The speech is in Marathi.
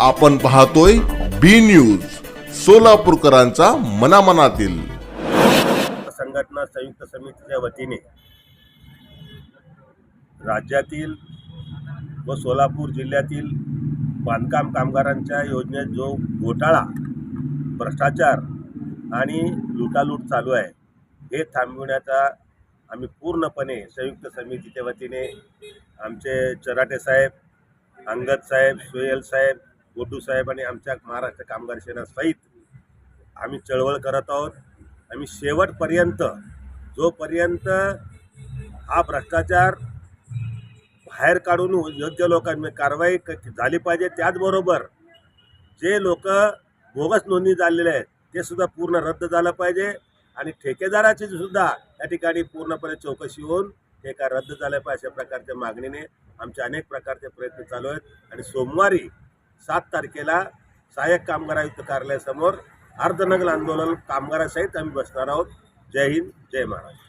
आपण पाहतोय बी न्यूज सोलापूरकरांचा मनामनातील. संघटना संयुक्त समितीच्या वतीने राज्यातील व सोलापूर जिल्ह्यातील बांधकाम कामगारांच्या योजनेत जो घोटाळा भ्रष्टाचार आणि लुटालूट चालू आहे हे थांबविण्याचा आम्ही पूर्णपणे संयुक्त समितीच्या वतीने आमचे चराटे साहेब अंगद साहेब सुहेल साहेब गोडू साहेब आणि आमच्या महाराष्ट्र कामगार सेनासहित आम्ही चळवळ करत आहोत. आम्ही शेवटपर्यंत जोपर्यंत हा भ्रष्टाचार बाहेर काढून योग्य लोकांनी कारवाई क- झाली पाहिजे त्याचबरोबर जे लोक बोगस नोंदणी झालेले आहेत ते सुद्धा पूर्ण रद्द झालं पाहिजे आणि ठेकेदाराची सुद्धा या ठिकाणी पूर्णपणे चौकशी होऊन ठेका रद्द झाल्या पाहिजे अशा प्रकारच्या मागणीने आमचे अनेक प्रकारचे प्रयत्न चालू आहेत. आणि सोमवारी सात तारखेला सहाय्यक कामगार आयुक्त कार्यालयासमोर अर्धनगल आंदोलन कामगारासहित आम्ही बसणार आहोत. जय हिंद जय महाराष्ट्र.